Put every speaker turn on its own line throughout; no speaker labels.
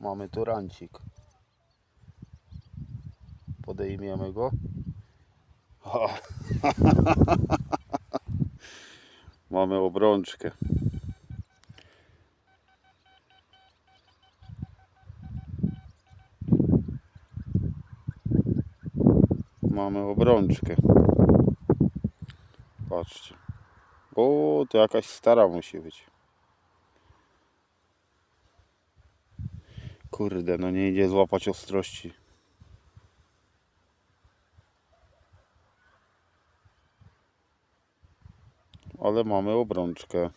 Mamy tu rancik. Podejmiemy go. O. Mamy obrączkę. Mamy obrączkę. Patrzcie. O, to jakaś stara musi być. Kurde, no nie idzie złapać ostrości. Ale mamy obrączkę.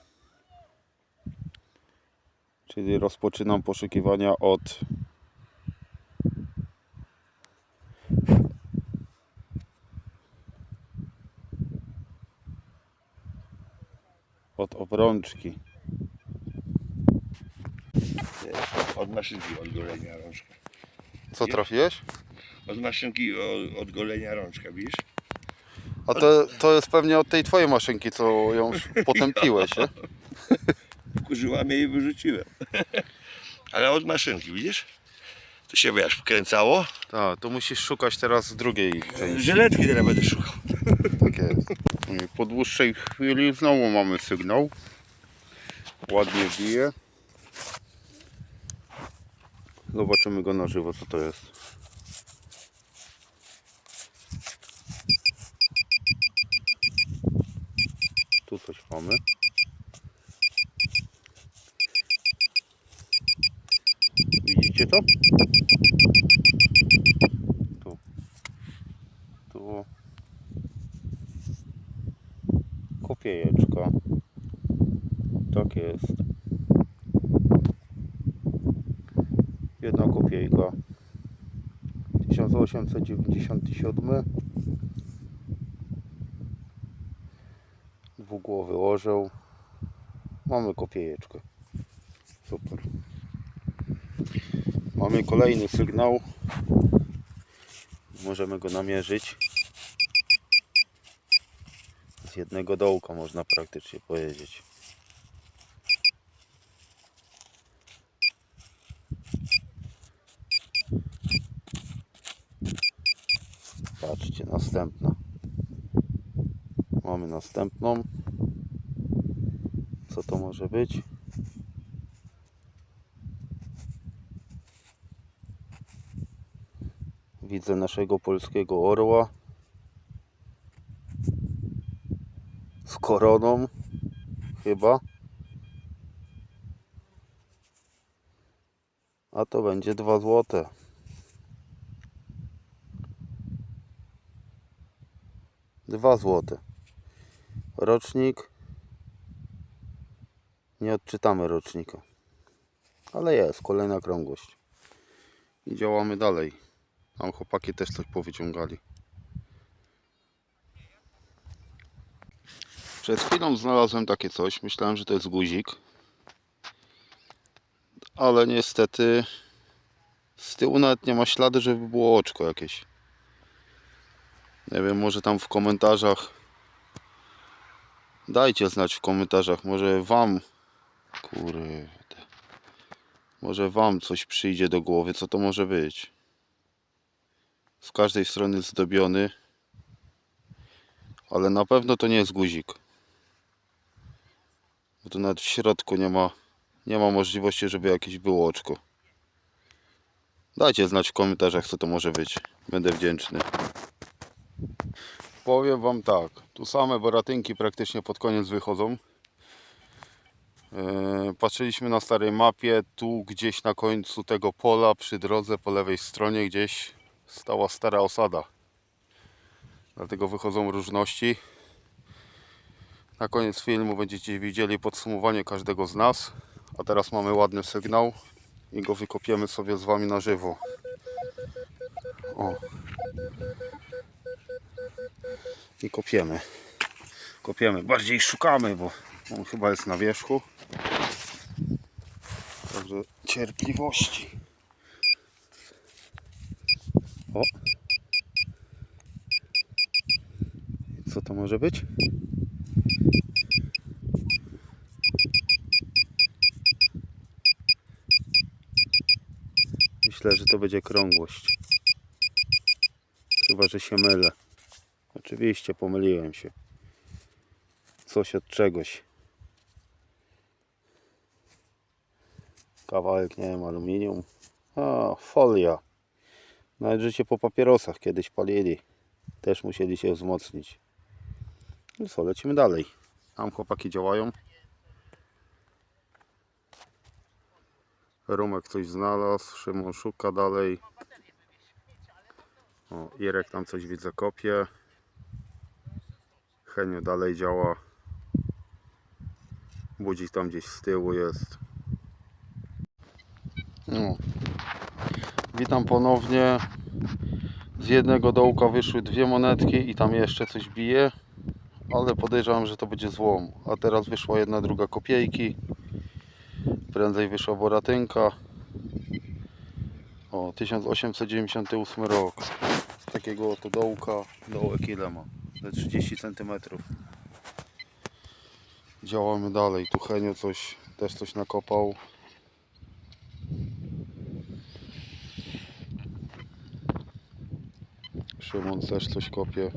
Czyli rozpoczynam poszukiwania od od obrączki.
Od maszynki od golenia rączka.
Co trafiłeś?
Od maszynki od, od golenia rączka, widzisz?
A to, to jest pewnie od tej twojej maszynki, co ją już potem piłeś, nie?
Kurzyła mnie i wyrzuciłem. Ale od maszynki, widzisz? To się wiesz, wkręcało.
Tak, to musisz szukać teraz drugiej części.
Żyletki teraz będę szukał.
Tak jest. Po dłuższej chwili znowu mamy sygnał. Ładnie bije. Zobaczymy go na żywo, co to jest. Tu coś mamy. Widzicie to? Tu. Tu. Kopiejeczka. Tak jest. Jedna kopiejka. 1897. Dwugłowy orzeł. Mamy kopiejeczkę. Super. Mamy kolejny sygnał. Możemy go namierzyć. Z jednego dołka można praktycznie powiedzieć. Patrzcie, następna. Mamy następną. Co to może być? Widzę naszego polskiego orła. z koroną chyba a to będzie 2 złote Dwa złote rocznik nie odczytamy rocznika ale jest kolejna krągłość i działamy dalej tam chłopaki też coś powyciągali Przed chwilą znalazłem takie coś. Myślałem, że to jest guzik. Ale niestety z tyłu nawet nie ma śladu, żeby było oczko jakieś. Nie wiem, może tam w komentarzach dajcie znać w komentarzach. Może wam kurde może wam coś przyjdzie do głowy, co to może być. Z każdej strony zdobiony. Ale na pewno to nie jest guzik. Bo tu nawet w środku nie ma, nie ma możliwości, żeby jakieś było oczko. Dajcie znać w komentarzach, co to może być. Będę wdzięczny. Powiem Wam tak. Tu same boratynki praktycznie pod koniec wychodzą. Eee, Patrzyliśmy na starej mapie. Tu gdzieś na końcu tego pola, przy drodze po lewej stronie, gdzieś stała stara osada. Dlatego wychodzą różności. Na koniec filmu będziecie widzieli podsumowanie każdego z nas. A teraz mamy ładny sygnał i go wykopiemy sobie z Wami na żywo. O. I kopiemy. Kopiemy. Bardziej szukamy, bo on chyba jest na wierzchu. Także cierpliwości. O. Co to może być? Myślę, że to będzie krągłość. Chyba, że się mylę. Oczywiście pomyliłem się. Coś od czegoś. Kawałek, nie wiem, aluminium. A, folia. Nawet życie po papierosach kiedyś palili. Też musieli się wzmocnić. No co, lecimy dalej. Tam chłopaki działają. Rumek coś znalazł, Szymon szuka dalej. O, Irek tam coś widzę kopie. Henio dalej działa. Budzik tam gdzieś z tyłu jest. No. Witam ponownie. Z jednego dołka wyszły dwie monetki i tam jeszcze coś bije. Ale podejrzewam, że to będzie złom. A teraz wyszła jedna druga kopiejki. Prędzej wyszła boratynka. O, 1898 rok. Z takiego oto dołka dołek ile ma? Ze 30 cm. Działamy dalej. Tu Henio coś, też coś nakopał. Szymon też coś kopie.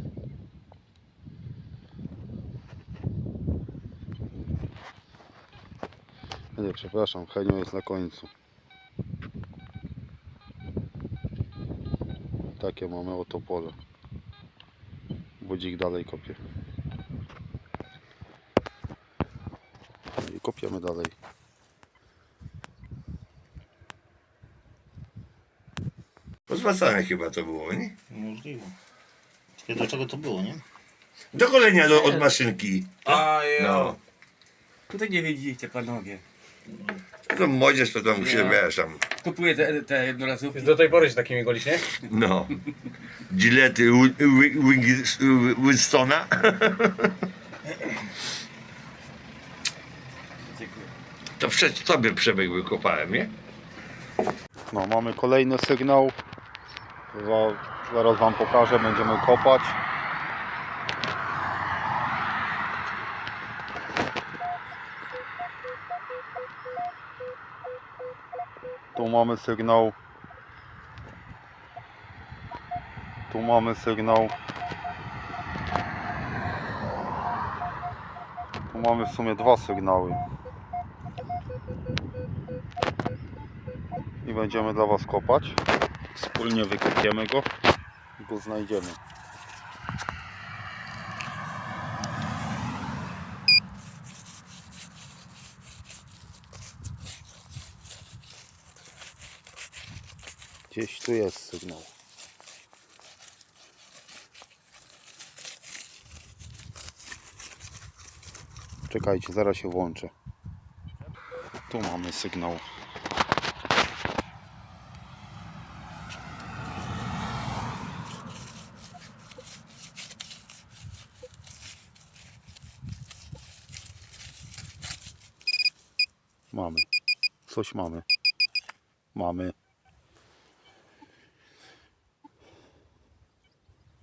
Nie, przepraszam, Henio jest na końcu. Takie mamy oto pole. Budzik dalej kopie. I kopiemy dalej.
Pozwacane chyba to było, nie?
Możliwe. Ciekawe do czego to było, nie?
Do golenia do, od maszynki.
A jo.
No.
Tutaj nie widzicie panowie.
To młodzież to tam się,
No.
wiesz, tam,
Kupuję te, te jednorazówki.
Do tej pory się takimi golisz, nie?
no. Wing- Winstona. To przed tobie przebieg wykopałem, nie?
No, mamy kolejny sygnał. Za- Zaraz Wam pokażę, będziemy kopać. Tu mamy sygnał. Tu mamy sygnał. Tu mamy w sumie dwa sygnały. I będziemy dla Was kopać. Wspólnie wykopiemy go i go znajdziemy. Gdzieś tu jest sygnał. Czekajcie, zaraz się włączę. Tu mamy sygnał. Mamy. Coś mamy. Mamy.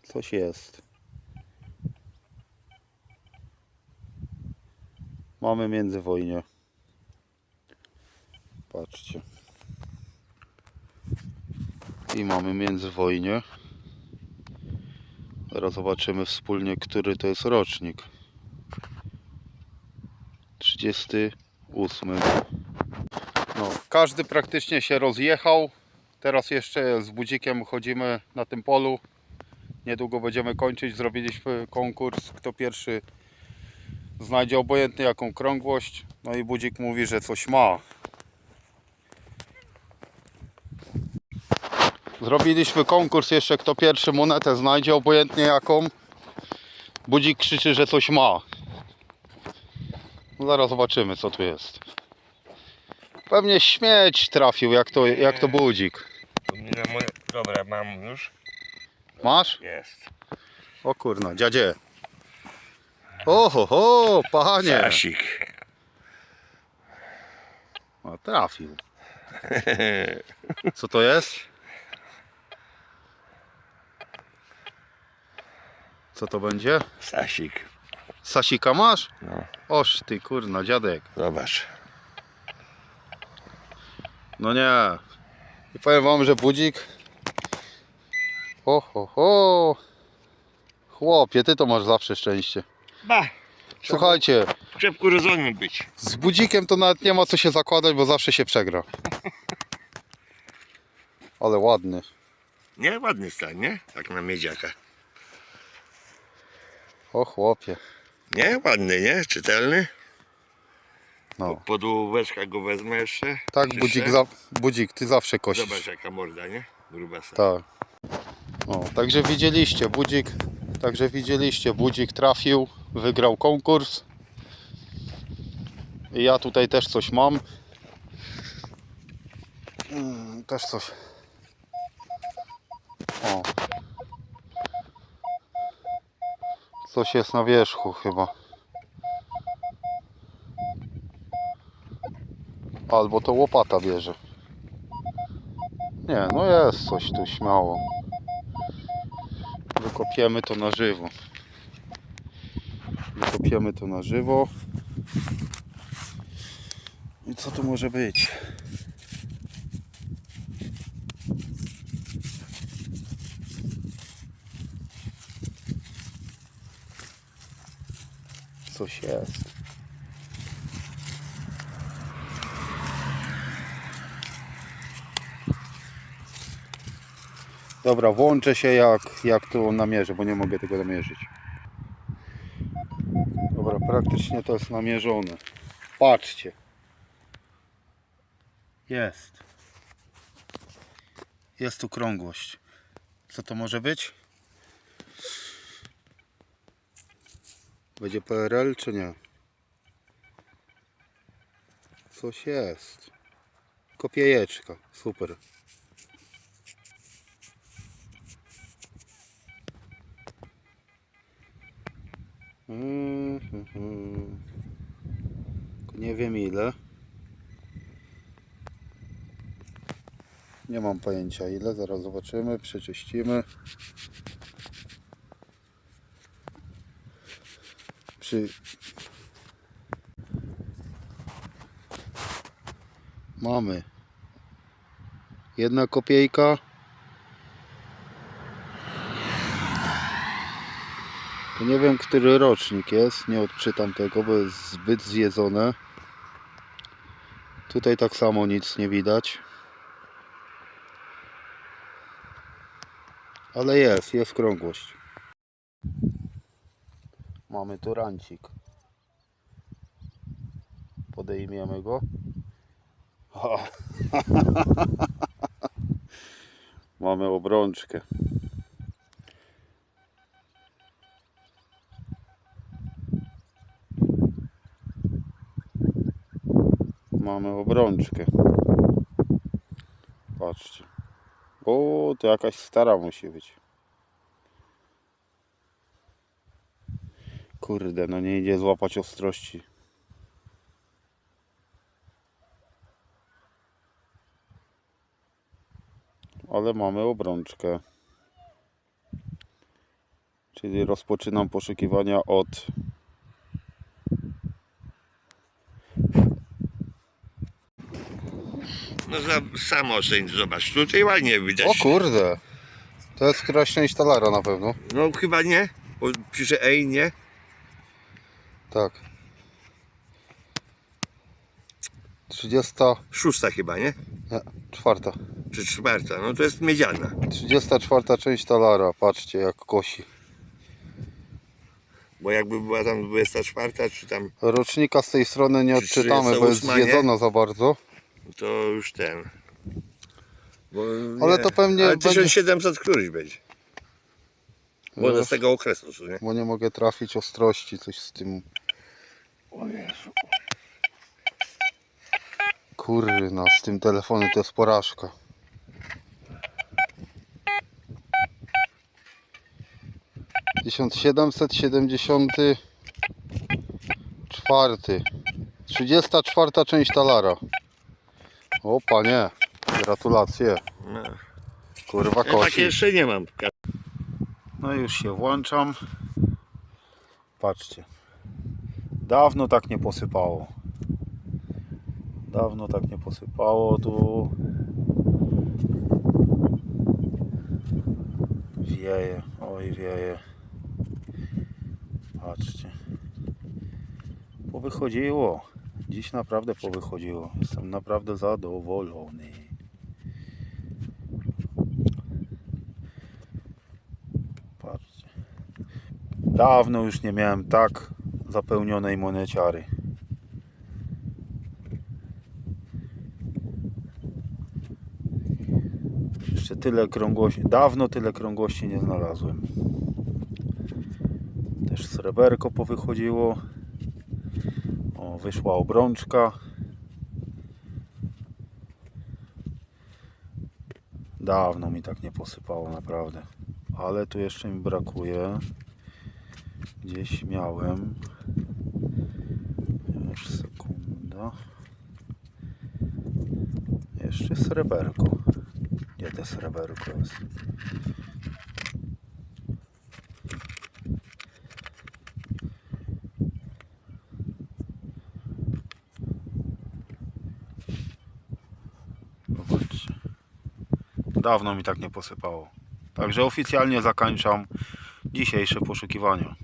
Coś jest. Mamy międzywojnie. Patrzcie. I mamy międzywojnie. Teraz zobaczymy wspólnie, który to jest rocznik. 38. No, każdy praktycznie się rozjechał. Teraz jeszcze z budzikiem chodzimy na tym polu. Niedługo będziemy kończyć. Zrobiliśmy konkurs, kto pierwszy znajdzie obojętnie jaką krągłość. No i budzik mówi, że coś ma. Zrobiliśmy konkurs jeszcze, kto pierwszy monetę znajdzie, obojętnie jaką. Budzik krzyczy, że coś ma. No zaraz zobaczymy, co tu jest. Pewnie śmieć trafił, jak to, jak to budzik.
Dobra, mam już.
Masz?
Jest.
O kurna, dziadzie. Oho, ho, panie.
Sasik.
O, trafił. Co to jest? Co to będzie?
Sasik.
Sasika masz?
No.
Oż ty kurna, dziadek.
Zobacz.
No nie. I powiem wam, że budzik. Ho, ho, ho. Chłopie, ty to masz zawsze szczęście.
Ba!
Słuchajcie,
Szybko urodzonym być.
z budzikiem to nawet nie ma co się zakładać, bo zawsze się przegra. Ale ładny.
Nie? Ładny stan, nie? Tak na miedziaka.
O chłopie.
Nie? Ładny, nie? Czytelny.
No.
Pod łóweczka go wezmę jeszcze.
Tak, budzik, za, budzik ty zawsze kosisz.
Zobacz jaka morda, nie? Grubasa.
Tak. O, także widzieliście, budzik, także widzieliście, budzik trafił, wygrał konkurs. I ja tutaj też coś mam. Mm, Też coś. O. Coś jest na wierzchu chyba. Albo to łopata bierze. Nie, no jest coś tu śmiało. Wykopiemy to na żywo. Wykopiemy to na żywo. I co tu może być? Coś jest. Dobra, włączę się jak, jak to namierzę, bo nie mogę tego namierzyć. Praktycznie to jest namierzone. Patrzcie. Jest. Jest tu krągłość. Co to może być? Będzie PRL czy nie? Coś jest. Kopiejeczka. Super. Nie wiem ile. Nie mam pojęcia ile, zaraz zobaczymy, przeczyścimy. Przy... Mamy. Jedna kopiejka. To nie wiem, który rocznik jest, nie odczytam tego, bo jest zbyt zjedzone. Tutaj tak samo nic nie widać. Ale jest, jest krągłość. Mamy tu rancik. Podejmiemy go. Mamy obrączkę. Mamy obrączkę. Patrzcie. O, to jakaś stara musi być. Kurde, no nie idzie złapać ostrości. Ale mamy obrączkę. Czyli rozpoczynam poszukiwania od
No za, sam oceń, zobacz. Tutaj ładnie widać.
O kurde! To jest któraś część talara na pewno.
No chyba nie. Bo pisze ej, nie.
Tak. 34.
Szósta chyba, nie?
Nie, czwarta.
Czy czwarta. No to jest miedziana.
34 część talara. Patrzcie jak kosi.
Bo jakby była tam 24, czy tam,
Rocznika z tej strony nie
Czy
odczytamy, bo jest
38, nie?
zjedzona za bardzo.
To już ten. Bo
Ale
nie.
to pewnie
Ale
będzie-
1700 któryś będzie. Bo one
Już.
z tego okresu, co nie?
Bo nie mogę trafić ostrości, coś z tym.
O Jezu.
Kurna, z tym telefonem to jest porażka. Tysiąc siedemset siedemdziesiąty czwarty. Trzydziesta czwarta część talara. O panie, gratulacje. Kurwa
kosi. Ja
tak
jeszcze nie mam.
No już się włączam. Patrzcie. Dawno tak nie posypało. Dawno tak nie posypało tu. Wieje, oj wieje. Patrzcie. Powychodziło. Dziś naprawdę powychodziło. Jestem naprawdę zadowolony. Patrzcie. Dawno już nie miałem tak zapełnionej moneciary. Jeszcze tyle krągłości. Dawno tyle krągłości nie znalazłem. Też sreberko powychodziło. Wyszła obrączka. Dawno mi tak nie posypało, naprawdę. Ale tu jeszcze mi brakuje. Gdzieś miałem. Już sekunda. Jeszcze sreberko. Gdzie te sreberko jest? Dawno mi tak nie posypało. Także oficjalnie zakończam dzisiejsze poszukiwania.